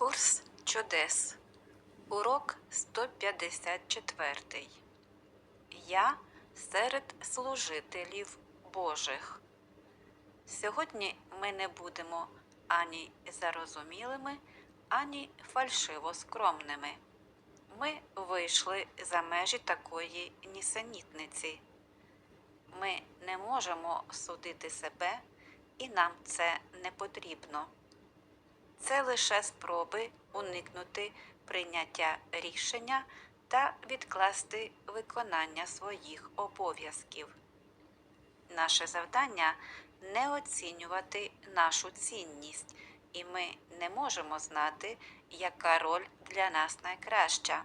Курс чудес. Урок 154. Я серед служителів Божих. Сьогодні ми не будемо ані зарозумілими, ані фальшиво скромними. Ми вийшли за межі такої нісенітниці. Ми не можемо судити себе, і нам це не потрібно. Це лише спроби уникнути прийняття рішення та відкласти виконання своїх обов'язків. Наше завдання не оцінювати нашу цінність, і ми не можемо знати, яка роль для нас найкраща.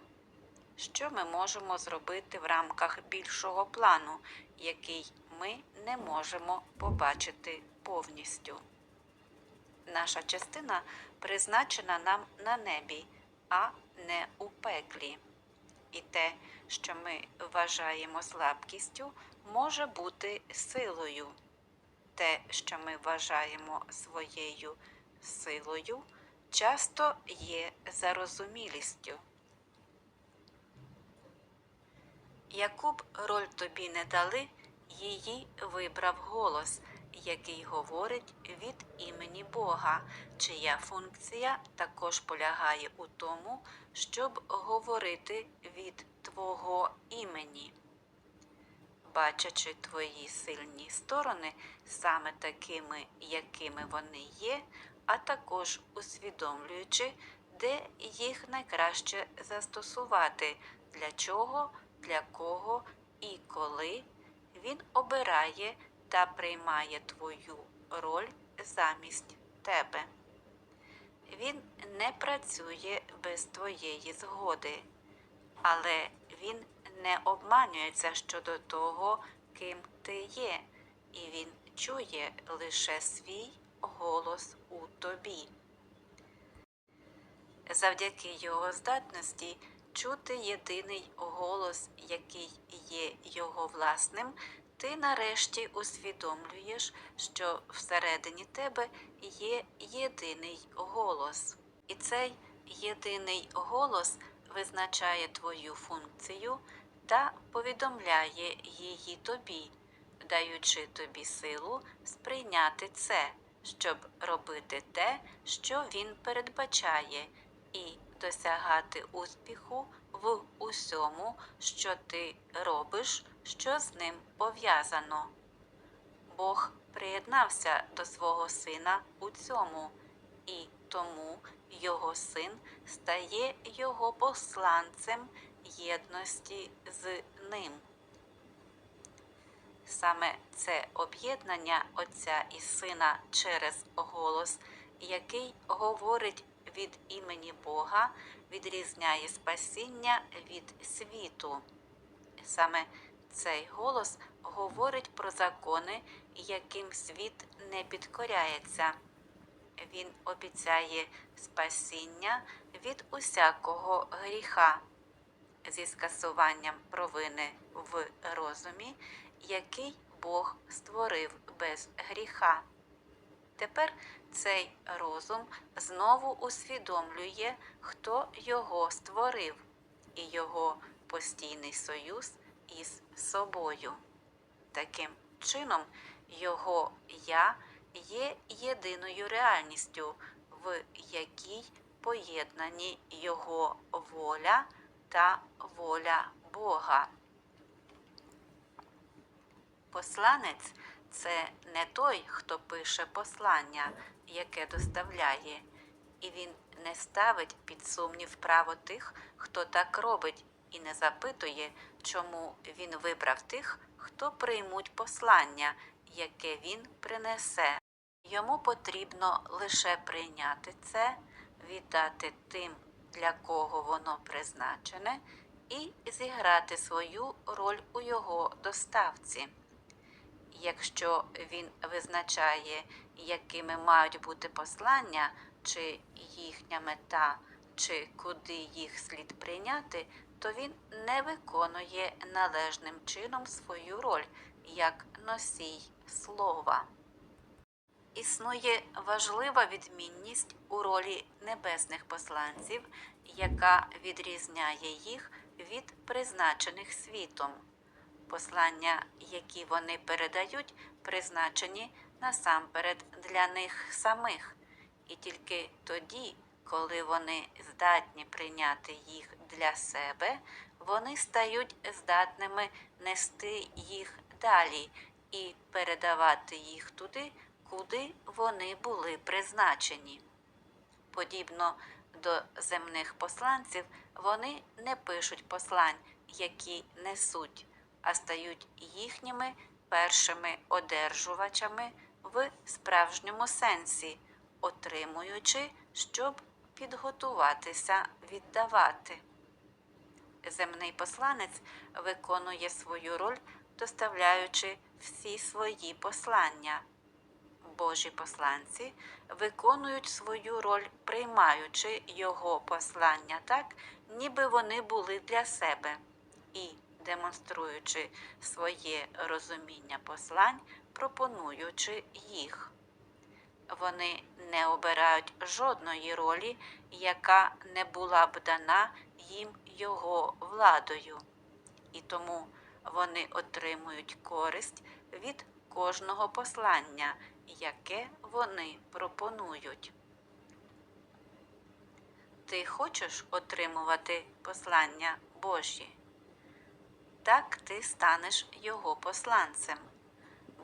Що ми можемо зробити в рамках більшого плану, який ми не можемо побачити повністю. Наша частина призначена нам на небі, а не у пеклі. І те, що ми вважаємо слабкістю, може бути силою. Те, що ми вважаємо своєю силою, часто є зарозумілістю. Яку б роль тобі не дали, її вибрав голос, який говорить від імені Бога, чия функція також полягає у тому, щоб говорити від Твого імені. Бачачи твої сильні сторони саме такими, якими вони є, а також усвідомлюючи, де їх найкраще застосувати, для чого, для кого і коли, він обирає та приймає твою роль замість тебе. Він не працює без твоєї згоди, але він не обманюється щодо того, ким ти є, і він чує лише свій голос у тобі. Завдяки його здатності чути єдиний голос, який є його власним, ти нарешті усвідомлюєш, що всередині тебе є єдиний голос. І цей єдиний голос визначає твою функцію та повідомляє її тобі, даючи тобі силу сприйняти це, щоб робити те, що він передбачає, і досягати успіху в усьому, що ти робиш, що з ним пов'язано. Бог приєднався до свого сина у цьому, і тому його син стає його посланцем єдності з ним. Саме це об'єднання Отця і Сина через голос, який говорить від імені Бога, відрізняє спасіння від світу. Саме цей голос говорить про закони, яким світ не підкоряється. Він обіцяє спасіння від усякого гріха зі скасуванням провини в розумі, який Бог створив без гріха. Тепер цей розум знову усвідомлює, хто його створив, і його постійний союз із собою. Таким чином, його я є єдиною реальністю, в якій поєднані його воля та воля Бога. Посланець це не той, хто пише послання, яке доставляє, і він не ставить під сумнів право тих, хто так робить, і не запитує, чому він вибрав тих, хто приймуть послання, яке він принесе. Йому потрібно лише прийняти це, віддати тим, для кого воно призначене, і зіграти свою роль у його доставці. Якщо він визначає, якими мають бути послання, чи їхня мета, чи куди їх слід прийняти, то він не виконує належним чином свою роль як носій слова. Існує важлива відмінність у ролі небесних посланців, яка відрізняє їх від призначених світом. Послання, які вони передають, призначені насамперед для них самих, і тільки тоді, коли вони здатні прийняти їх для себе, вони стають здатними нести їх далі і передавати їх туди, куди вони були призначені. Подібно до земних посланців, вони не пишуть послань, які несуть, а стають їхніми першими одержувачами в справжньому сенсі, отримуючи, щоб підготуватися віддавати. Земний посланець виконує свою роль, доставляючи всі свої послання. Божі посланці виконують свою роль, приймаючи його послання так, ніби вони були для себе, і демонструючи своє розуміння послань, пропонуючи їх. Вони не обирають жодної ролі, яка не була б дана їм його владою, і тому вони отримують користь від кожного послання, яке вони пропонують. Ти хочеш отримувати послання Божі? Так ти станеш його посланцем,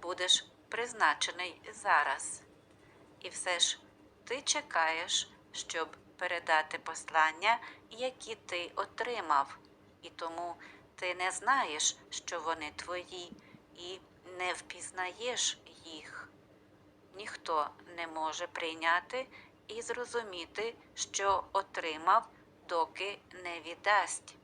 будеш призначений зараз. І все ж ти чекаєш, щоб передати послання, які ти отримав, і тому ти не знаєш, що вони твої, і не впізнаєш їх. Ніхто не може прийняти і зрозуміти, що отримав, доки не віддасть,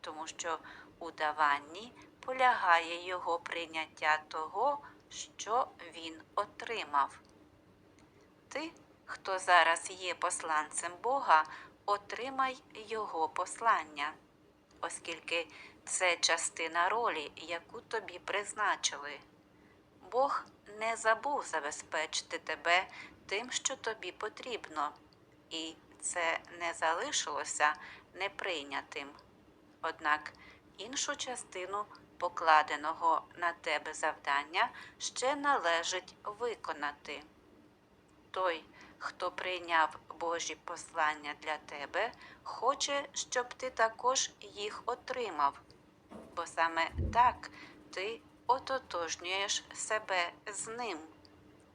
тому що у даванні полягає його прийняття того, що він отримав. Ти, хто зараз є посланцем Бога, отримай Його послання, оскільки це частина ролі, яку тобі призначили. Бог не забув забезпечити тебе тим, що тобі потрібно, і це не залишилося неприйнятим. Однак іншу частину покладеного на тебе завдання ще належить виконати. Той, хто прийняв Божі послання для тебе, хоче, щоб ти також їх отримав, бо саме так ти ототожнюєш себе з ним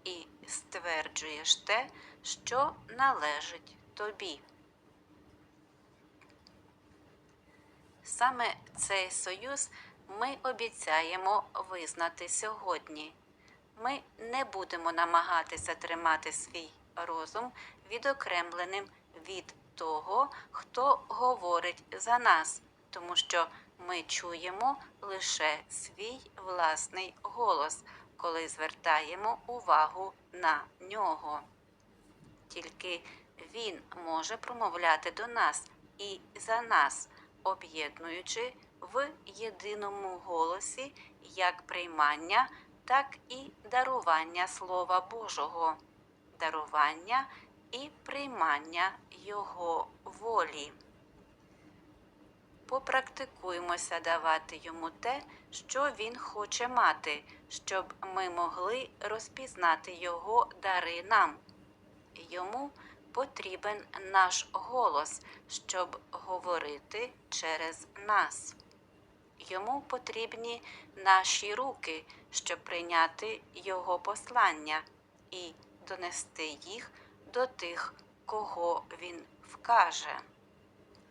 і стверджуєш те, що належить тобі. Саме цей союз ми обіцяємо визнати сьогодні. Ми не будемо намагатися тримати свій розум відокремленим від того, хто говорить за нас, тому що ми чуємо лише свій власний голос, коли звертаємо увагу на нього. Тільки він може промовляти до нас і за нас, об'єднуючи в єдиному голосі як приймання, так і дарування Слова Божого, дарування і приймання Його волі. Попрактикуємося давати йому те, що він хоче мати, щоб ми могли розпізнати його дари нам. Йому потрібен наш голос, щоб говорити через нас. Йому потрібні наші руки, щоб прийняти Його послання і донести їх до тих, кого він вкаже.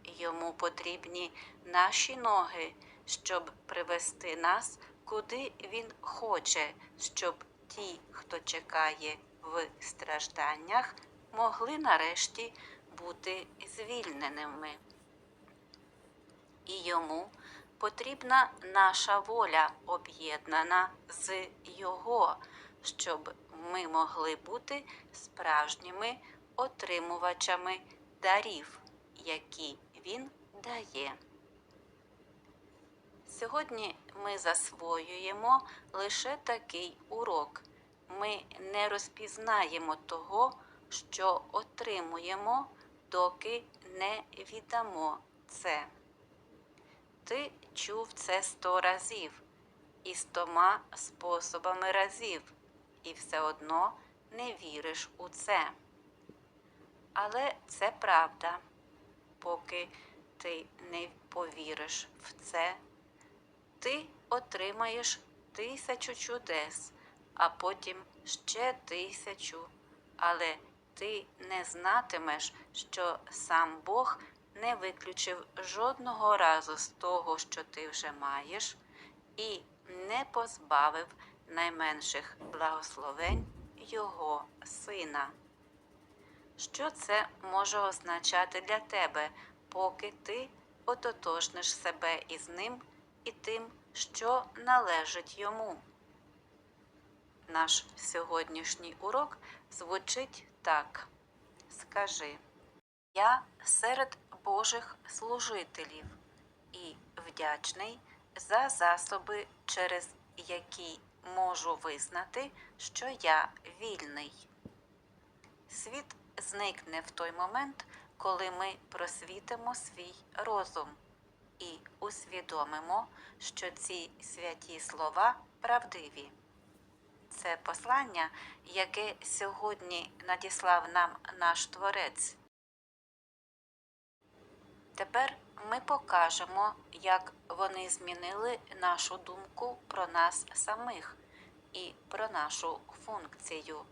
Йому потрібні наші ноги, щоб привести нас, куди він хоче, щоб ті, хто чекає в стражданнях, могли нарешті бути звільненими. І йому потрібна наша воля, об'єднана з Його, щоб ми могли бути справжніми отримувачами дарів, які Він дає. Сьогодні ми засвоюємо лише такий урок ми не розпізнаємо того, що отримуємо, доки не віддамо це. Ти чув це сто разів і стома способами разів, і все одно не віриш у це. Але це правда, поки ти не повіриш в це, ти отримаєш тисячу чудес, а потім ще тисячу, але ти не знатимеш, що сам Бог не виключив жодного разу з того, що ти вже маєш, і не позбавив найменших благословень Його Сина. Що це може означати для тебе, поки ти ототожниш себе із ним і тим, що належить йому? Наш сьогоднішній урок звучить так: Скажи, я серед Божих служителів і вдячний за засоби, через які можу визнати, що я вільний. Світ зникне в той момент, коли ми просвітимо свій розум і усвідомимо, що ці святі слова правдиві. Це послання, яке сьогодні надіслав нам наш Творець. Тепер ми покажемо, як вони змінили нашу думку про нас самих і про нашу функцію.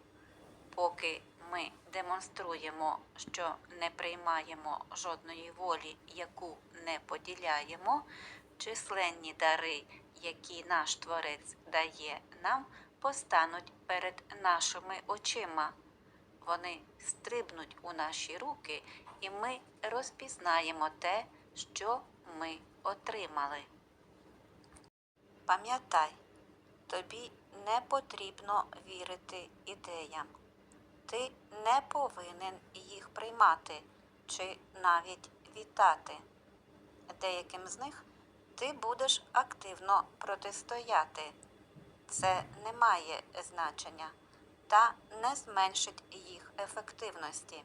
Поки ми демонструємо, що не приймаємо жодної волі, яку не поділяємо, численні дари, які наш Творець дає нам, постануть перед нашими очима. Вони стрибнуть у наші руки, і ми розпізнаємо те, що ми отримали. Пам'ятай, тобі не потрібно вірити ідеям. Ти не повинен їх приймати чи навіть вітати. Деяким з них ти будеш активно протистояти. Це не має значення та не зменшить їх ефективності.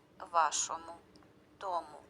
вашому дому.